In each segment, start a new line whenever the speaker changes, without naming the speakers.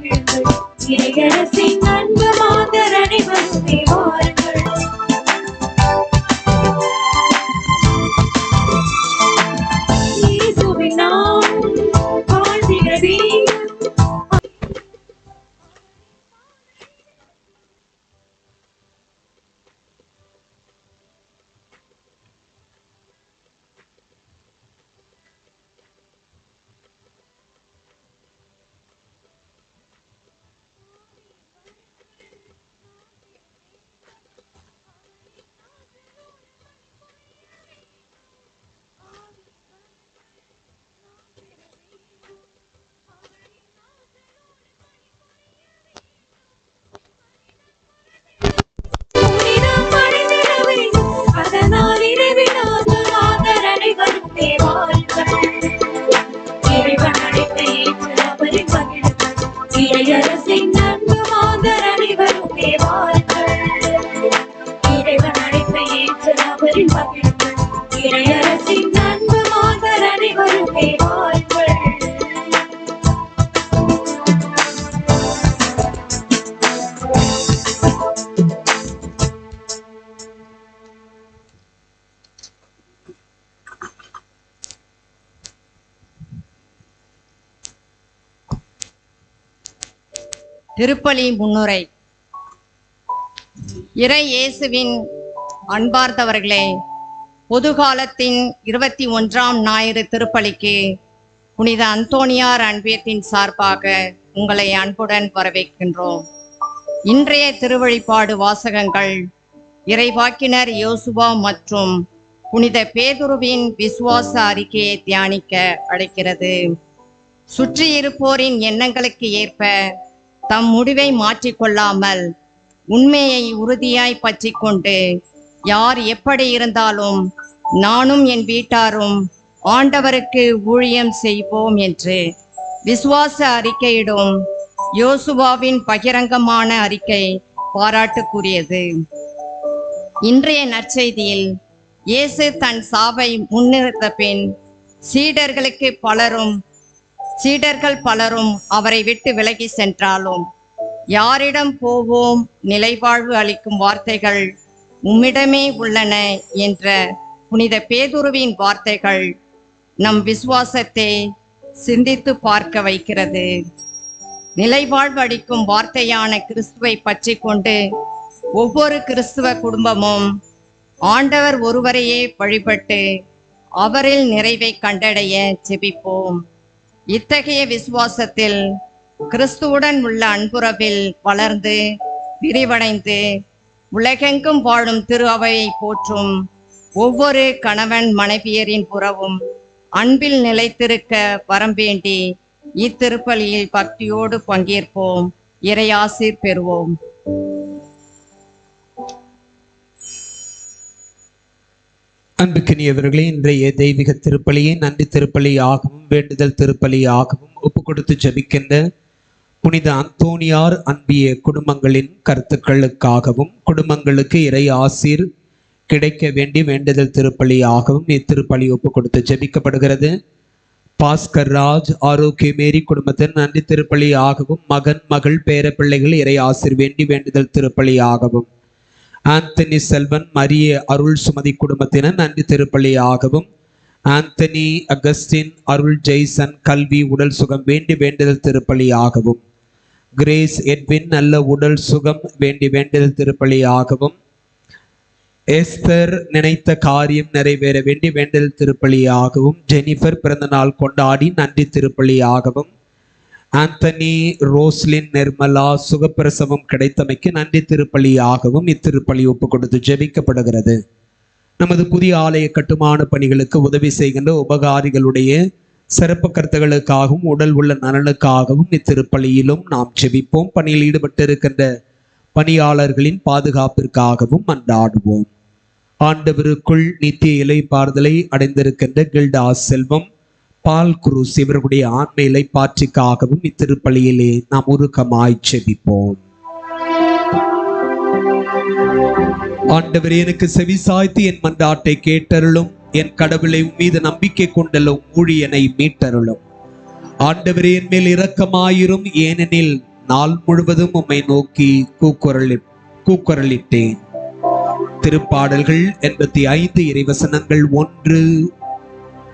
மகிழுங்கள்
திருப்பலி முன்னுரை. இறை இயேசுவின் அன்பார்ந்தவர்களே பொதுகாலத்தின் இருபத்தி ஒன்றாம் ஞாயிறு திருப்பலிக்கு புனித அந்தோணியார் அன்பியத்தின் சார்பாக உங்களை அன்புடன் வரவேற்கின்றோம். இன்றைய திருவழிபாடு வாசகங்கள் இறைவாக்கினர் யோசுவா மற்றும் புனித பேதுருவின் விசுவாச அறிக்கையை தியானிக்க அழைக்கிறது. சுற்றியிருப்போரின் எண்ணங்களுக்கு ஏற்ப தம் முடிவை மாற்றிக்கொள்ளாமல் உண்மையை உறுதியாய் பற்றி கொண்டு யார் எப்படி இருந்தாலும் நானும் என் வீட்டாரும் ஆண்டவருக்கு ஊழியம் செய்வோம் என்று விசுவாச அறிக்கையிடும் யோசுவாவின் பகிரங்கமான அறிக்கை பாராட்டுக்குரியது. இன்றைய நற்செய்தியில் இயேசு தன் சாவை முன்னிறுத்த பின் சீடர்களுக்கு பலரும் சீடர்கள் பலரும் அவரை விட்டு விலகி சென்றாலும் யாரிடம் போவோம்? நிலைவாழ்வு அளிக்கும் வார்த்தைகள் உம்மிடமே உள்ளன என்ற புனித பேதுருவின் வார்த்தைகள் நம் விசுவாசத்தை சிந்தித்து பார்க்க வைக்கிறது. நிலைவாழ்வு அளிக்கும் வார்த்தையான கிறிஸ்துவை பற்றி கொண்டு ஒவ்வொரு கிறிஸ்துவ குடும்பமும் ஆண்டவர் ஒருவரையே வழிபட்டு அவரில் நிறைவை கண்டடைய ஜெபிப்போம். இத்தகைய விசுவாசத்தில் கிறிஸ்துவுடன் உள்ள அன்புறவில் வளர்ந்து விரிவடைந்து உலகெங்கும் வாழும் திரு அவையை போற்றும் ஒவ்வொரு கணவன் மனைவியரின் புறவும் அன்பில் நிலைத்திருக்க வரம் வேண்டி இத்திருப்பலியில் பக்தியோடு பங்கேற்போம். இறையாசிர் பெறுவோம்.
அன்புக்கினியவர்களே இன்றைய தெய்வீக திருப்பலியை நன்றி திருப்பலி ஆகவும் வேண்டுதல் திருப்பலி ஆகவும் ஒப்பு கொடுத்து ஜபிக்கின்ற புனித அந்தோனியார் அன்பிய குடும்பங்களின் கருத்துக்களுக்காகவும் குடும்பங்களுக்கு இறை ஆசீர் கிடைக்க வேண்டி வேண்டுதல் திருப்பலி ஆகவும் இத்திருப்பலி ஒப்பு கொடுத்து ஜபிக்கப்படுகிறது. பாஸ்கர் ராஜ் ஆரோக்கியமேரி குடும்பத்தின் நன்றி திருப்பலி ஆகவும் மகன் மகள் பேர பிள்ளைகள் இறை ஆசிர் வேண்டி வேண்டுதல் திருப்பலி ஆகவும் ஆந்தனி செல்வன் மரிய அருள் சுமதி குடும்பத்தினர் நன்றி திருப்பள்ளி ஆகவும் ஆந்தனி அகஸ்டின் அருள் ஜெய்சன் கல்வி உடல் சுகம் வேண்டி வேண்டுதல் திருப்பள்ளி ஆகவும் கிரேஸ் எட்வின் நல்ல உடல் சுகம் வேண்டி வேண்டுதல் திருப்பள்ளி ஆகவும் எஸ்தர் நினைத்த காரியம் நிறைவேற வேண்டி வேண்டுதல் திருப்பள்ளி ஆகவும் ஜெனிஃபர் பிறந்த நாள் கொண்டாடி நன்றி திருப்பள்ளி ஆகவும் ஆந்தனி ரோஸ்லின் நிர்மலா சுகப்பிரசவம் கிடைத்தமைக்கு நன்றி திருப்பலியாகவும் இத்திருப்பலி ஒப்பு கொடுத்து ஜெபிக்கப்படுகிறது. நமது புதிய ஆலய கட்டுமான பணிகளுக்கு உதவி செய்கின்ற உபகாரிகளுடைய சிறப்பு கருத்துகளுக்காகவும் உடல் உள்ள நலனுக்காகவும் இத்திருப்பலியிலும் நாம் ஜெபிப்போம். பணியில் ஈடுபட்டிருக்கின்ற பணியாளர்களின் பாதுகாப்பிற்காகவும் அன்றாடுவோம் ஆண்டவருக்குள் நித்திய பார்தலை அடைந்திருக்கின்ற கில்டா செல்வம் பால் குரூஸ் இவர்களுடைய ஆண்மையிலை பாற்றிக்காகவும் இத்திருப்பலியிலே நாம் உருக்கமாய் செபிப்போம். ஆண்டவர் எனக்கு செவிசாய்த்து என் மன்றாட்டை கேட்டருளும். என் கடவுளை மீது நம்பிக்கை கொண்டலும் ஊழியனை மீட்டருளும். ஆண்டவர் என் மேல் இரக்கமாயிரும். ஏனெனில் நாள் முழுவதும் உம்மை நோக்கி கூக்குரலி கூக்குரலிட்டேன். திருப்பாடல்கள் எண்பத்தி ஐந்து இறைவசனங்கள் ஒன்று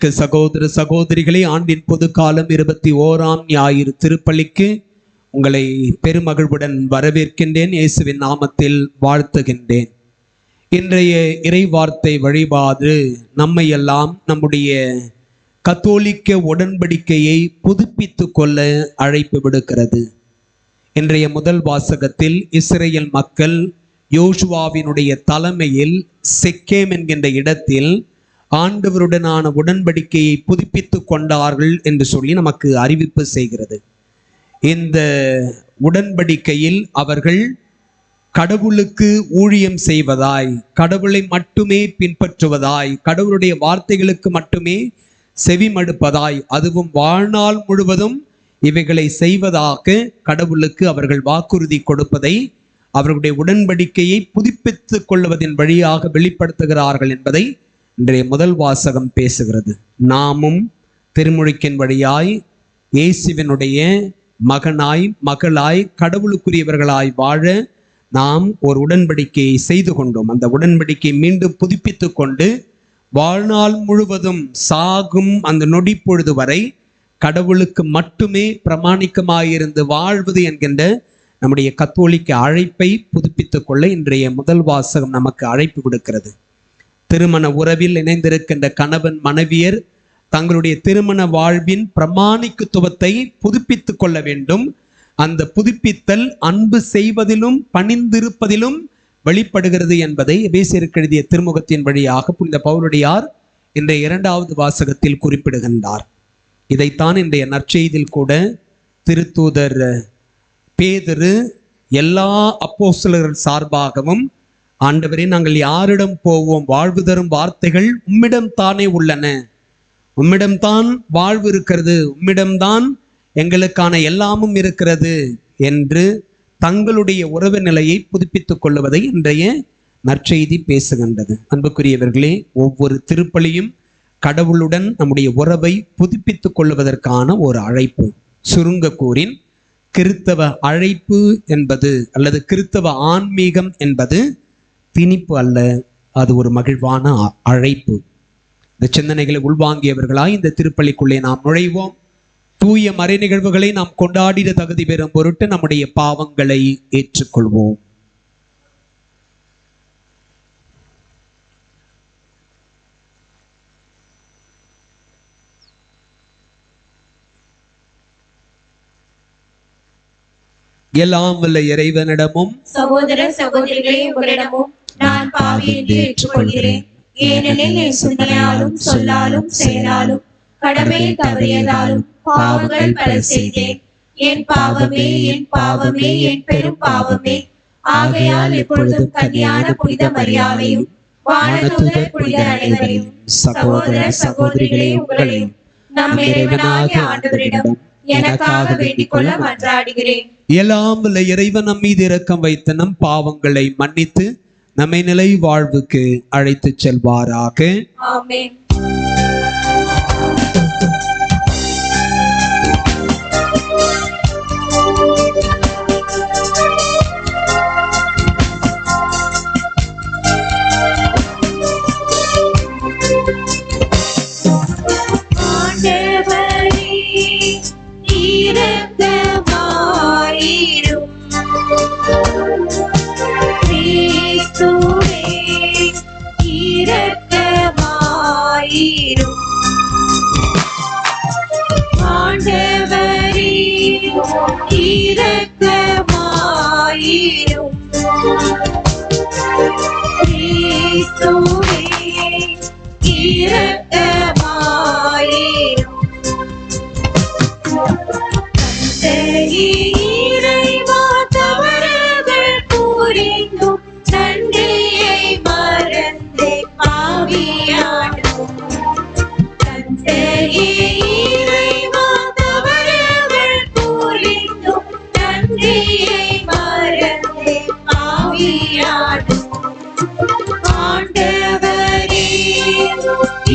அன்புமிக்க சகோதர சகோதரிகளே ஆண்டின் பொது காலம் இருபத்தி ஓராம் ஞாயிறு திருப்பலிக்கு உங்களை பெருமகிழ்வுடன் வரவேற்கின்றேன். இயேசுவின் நாமத்தில் வாழ்த்துகின்றேன். இன்றைய இறைவார்த்தை வழிபாடு நம்மை எல்லாம் நம்முடைய கத்தோலிக்க உடன்படிக்கையை புதுப்பித்து கொள்ள அழைப்பு விடுக்கிறது. இன்றைய முதல் வாசகத்தில் இஸ்ரேல் மக்கள் யோசுவாவினுடைய தலைமையில் செக்கேம் என்கின்ற இடத்தில் ஆண்டவருடனான உடன்படிக்கையை புதுப்பித்துக் கொண்டார்கள் என்று சொல்லி நமக்கு அறிவிப்பு செய்கிறது. இந்த உடன்படிக்கையில் அவர்கள் கடவுளுக்கு ஊழியம் செய்வதாய் கடவுளை மட்டுமே பின்பற்றுவதாய் கடவுளுடைய வார்த்தைகளுக்கு மட்டுமே செவிமடுப்பதாய் அதுவும் வாழ்நாள் முழுவதும் இவைகளை செய்வதாக கடவுளுக்கு அவர்கள் வாக்குறுதி கொடுப்பதை அவர்களுடைய உடன்படிக்கையை புதுப்பித்துக் கொள்வதன் வழியாக வெளிப்படுத்துகிறார்கள் என்பதை இன்றைய முதல் வாசகம் பேசுகிறது. நாமும் திருமுழுக்கின் வழியாய் இயேசுவினுடைய மகனாய் மகளாய் கடவுளுக்குரியவர்களாய் வாழ நாம் ஒரு உடன்படிக்கையை செய்து கொண்டோம். அந்த உடன்படிக்கையை மீண்டும் புதுப்பித்து கொண்டு வாழ்நாள் முழுவதும் சாகும் அந்த நொடி பொழுது வரை கடவுளுக்கு மட்டுமே பிரமாணிக்கமாயிருந்து வாழ்வது என்கின்ற நம்முடைய கத்தோலிக்க அழைப்பை புதுப்பித்துக் கொள்ள இன்றைய முதல் வாசகம் நமக்கு அழைப்பு விடுக்கிறது. திருமண உறவில் இணைந்திருக்கின்ற கணவன் மனைவியர் தங்களுடைய திருமண வாழ்வின் பிரமாணிக்குத்துவத்தை புதுப்பித்துக் கொள்ள வேண்டும். அந்த புதுப்பித்தல் அன்பு செய்வதிலும் பணிந்திருப்பதிலும் வெளிப்படுகிறது என்பதை எபேசியருக்கு எழுதிய திருமுகத்தின் வழியாக புனித பவுலடியார் இன்றைய இரண்டாவது வாசகத்தில் குறிப்பிடுகின்றார். இதைத்தான் இன்றைய நற்செய்தியில் கூட திருத்தூதர் பேதரு எல்லா அப்போசலர்கள் சார்பாகவும் ஆண்டவரே நாங்கள் யாரிடம் போவோம்? வாழ்வு தரும் வார்த்தைகள் உம்மிடம் தானே உள்ளன. உம்மிடம்தான் வாழ்வு இருக்கிறது. உம்மிடம்தான் எங்களுக்கான எல்லாமும் இருக்கிறது என்று தங்களுடைய உறவு நிலையை புதுப்பித்துக் கொள்வதை இன்றைய நற்செய்தி பேசுகின்றது. அன்புக்குரியவர்களே ஒவ்வொரு திருப்பலியும் கடவுளுடன் நம்முடைய உறவை புதுப்பித்துக் கொள்வதற்கான ஒரு அழைப்பு. சுருங்க கூறின் கிறித்தவ அழைப்பு என்பது அல்லது கிறித்தவ ஆன்மீகம் என்பது திணிப்பு அல்ல அது ஒரு மகிழ்வான அ- அழைப்பு. இந்த சிந்தனைகளை உள்வாங்கியவர்களாய் இந்த திருப்பலிக்குள்ளே நாம் நுழைவோம். தூய மறை நிகழ்வுகளை நாம் கொண்டாடிட தகுதி பெறும் பொருட்டு நம்முடைய பாவங்களை ஏற்றுக்கொள்வோம். எல்லாம் வல்ல இறைவனிடமும்
சகோதர சகோதரிகளே உங்களிடமும் நான் பாவி என்று ஏற்றுக்கொள்கிறேன். ஏனெனில் என் சிந்தனையாலும் சொல்லாலும் செயலாலும் கடமையில் தவறியதாலும் பாவங்கள் பல செய்தேன். என் பாவமே என் பாவமே என் பெரும் பாவமே. ஆகையால் எப்பொழுதும் கன்னியான புனித மரியாதையும் வானதூதர் புனித அனைவரையும் சகோதர சகோதரிகளே உங்களையும் நம் இறைவனாகிய ஆண்டவரிடம் எனக்காக வேண்டிக் கொள்ள மன்றாடுகிறேன்.
எல்லாம் வல்ல இறைவன் நம் மீது இரக்கம் வைத்த நம் பாவங்களை மன்னித்து நம்மை நிலை வாழ்வுக்கு அழைத்துச் செல்வாராக.
ஆமென்.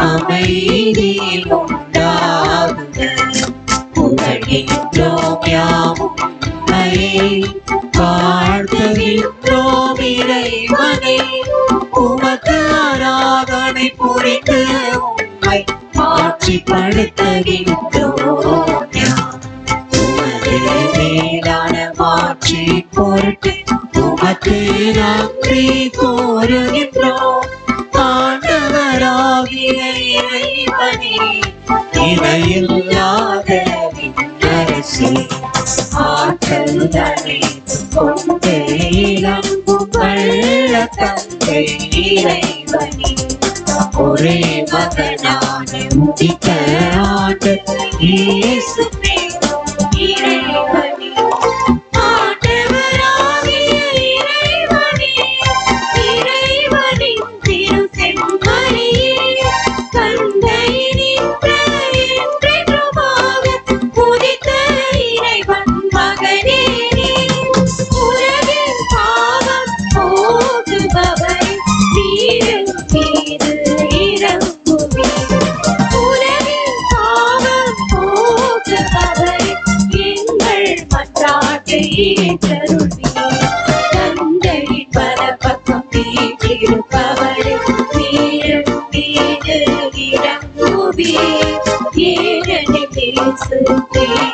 அமைதி உண்டாகுக புகழ்கின்றோம் யாவும் வாழ்த்துகின்றோம் இறைவனே. உமக்கு ஆராதனை புரிந்து உம்மை ஆட்சிப்படுத்துகின்றோம் மேலான மாற்றி பொருட்டு உமக்கு நன்றி கோருகின்றோம் ஆண்டவராகிய இறைவனே இணையில்லாத விண்ணரசே ஆற்றல் தனை கொண்டு தந்தை இறைவனே ஒரே மகனான முடித்த ஆண்டு இயேசு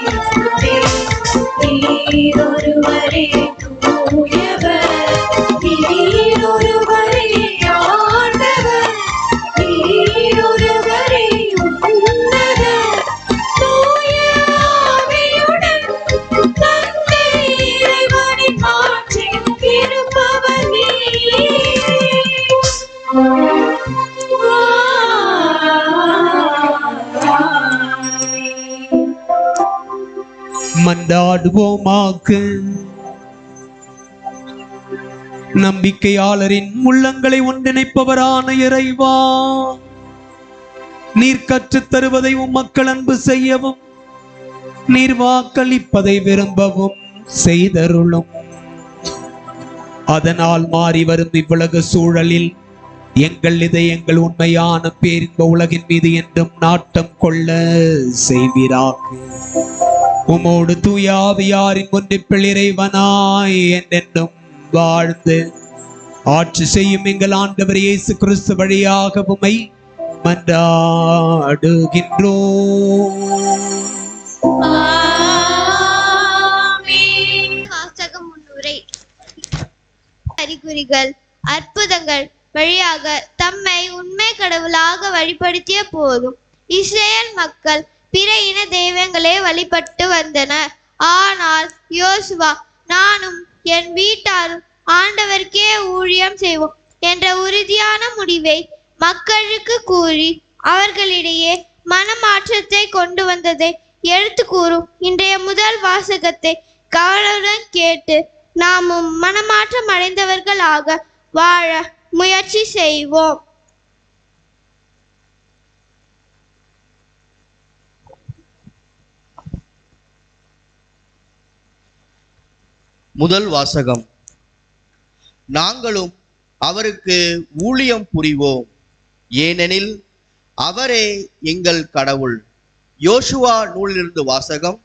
கிறிஸ்துவே,
மன்றாடுவோமாக நம்பிக்கையாளரின் உள்ளங்களை ஒன்றிணைப்பவரான இறைவா. நீர் கற்றுத் தருவதை உம் மக்கள் அன்பு செய்யவும் நீர் வாக்களிப்பதை விரும்பவும் செய்தருளும். அதனால் மாறி வரும் இவ்வுலக சூழலில் எங்கள் இதயங்கள் உண்மையான பேரின்ப உலகின் மீது என்றும் நாட்டம் கொள்ள செய்வீராக. உமோடு தூயாவியாரின் ஒன்றிப்பில் இறைவனாய் என்றென்றும் வாழ்ந்து ஆட்சி செய்யும் எங்கள் ஆண்டவர் இயேசு கிறிஸ்து வழியாக உமை மன்றாடுகின்றோம்.
முன்னுரை அறிகுறிகள் அற்புதங்கள் வழியாக தம்மை உண்மை கடவுளாக வழிபடுத்திய போதும் இஸ்ரேல் மக்கள் பிற இன தெய்வங்களே வழிபட்டு வந்தனர். ஆனால் யோசுவா நானும் என் வீட்டாரும் ஆண்டவருக்கே ஊழியம் செய்வோம் என்ற உறுதியான முடிவை மக்களுக்கு கூறி அவர்களிடையே மனமாற்றத்தை கொண்டு வந்ததை எடுத்து கூறும் இன்றைய முதல் வாசகத்தை கவனத்துடன் கேட்டு நாமும் மனமாற்றம் அடைந்தவர்களாக வாழ முயற்சி செய்வோம்.
முதல் வாசகம். நாங்களும் அவருக்கு ஊழியம் புரிவோம். ஏனெனில் அவரே எங்கள் கடவுள். யோசுவா நூலிலிருந்து வாசகம்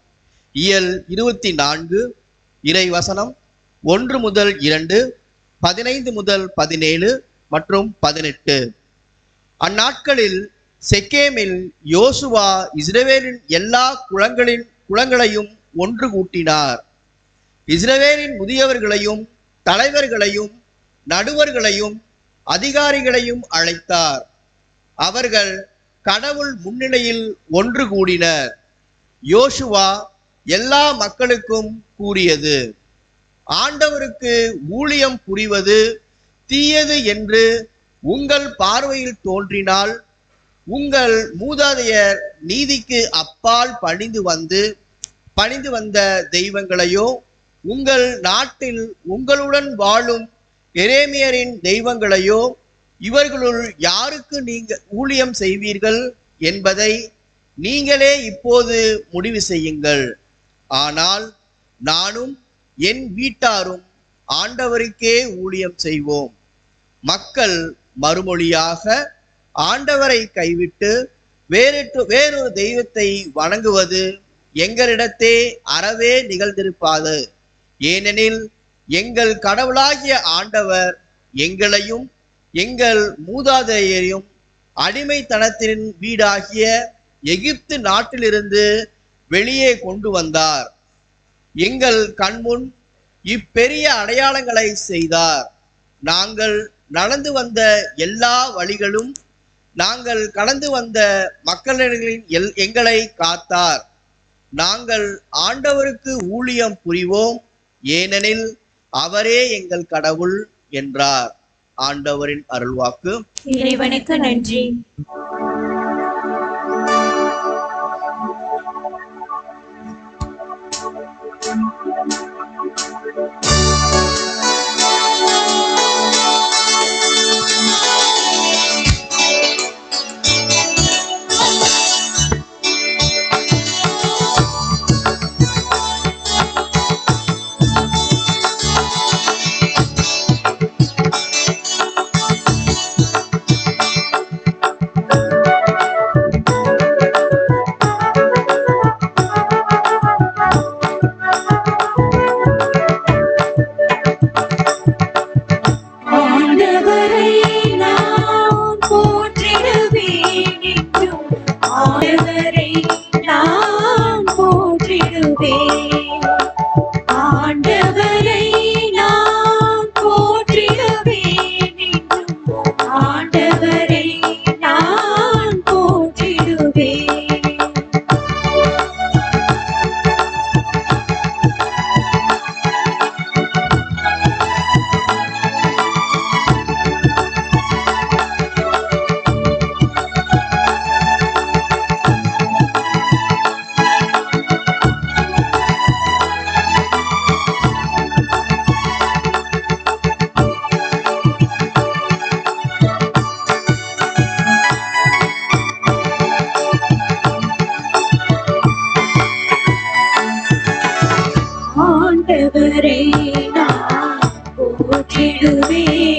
இயல் இருபத்தி நான்கு இறை வசனம் ஒன்று முதல் இரண்டு பதினைந்து முதல் பதினேழு மற்றும் பதினெட்டு. அந்நாட்களில் செக்கேமில் யோசுவா இஸ்ரவேலின் எல்லா குளங்களின் குளங்களையும் ஒன்று கூட்டினார். இஸ்ரவேலின் முதியவர்களையும் தலைவர்களையும் நடுவர்களையும் அதிகாரிகளையும் அழைத்தார். அவர்கள் கடவுள் முன்னிலையில் ஒன்று கூடினர். யோசுவா எல்லா மக்களுக்கும் கூறியது ஆண்டவருக்கு ஊழியம் புரிவது தீயது என்று உங்கள் பார்வையில் தோன்றினால் உங்கள் மூதாதையர் நீதிக்கு அப்பால் பணிந்து வந்து பணிந்து வந்த தெய்வங்களையோ உங்கள் நாட்டில் உங்களுடன் வாழும் எரேமியரின் தெய்வங்களையோ இவர்களுள் யாருக்கு நீங்க ஊழியம் செய்வீர்கள் என்பதை நீங்களே இப்போது முடிவு செய்யுங்கள். ஆனால் நானும் என் வீட்டாரும் ஆண்டவருக்கே ஊழியம் செய்வோம். மக்கள் மறுமொழியாக ஆண்டவரை கைவிட்டு வேறிட்டு வேறொரு தெய்வத்தை வணங்குவது எங்களிடத்தே அறவே நிகழ்ந்திருப்பாது. ஏனெனில் எங்கள் கடவுளாகிய ஆண்டவர் எங்களையும் எங்கள் மூதாதையரையும் அடிமைத்தனத்தின் வீடாகிய எகிப்து நாட்டிலிருந்து வெளியே கொண்டு வந்தார். எங்கள் கண்முன் இப்பெரிய அடையாளங்களை செய்தார். நாங்கள் நடந்து வந்த எல்லா வழிகளும் நாங்கள் கடந்து வந்த மக்களின் எல் எங்களை காத்தார். நாங்கள் ஆண்டவருக்கு ஊழியம் புரிவோம். ஏனெனில் அவரே எங்கள் கடவுள் என்றார். ஆண்டவரின் அருள்வாக்கு.
இறைவனுக்கு நன்றி. ஆண்டவரை நான் போற்றிடுவேன்.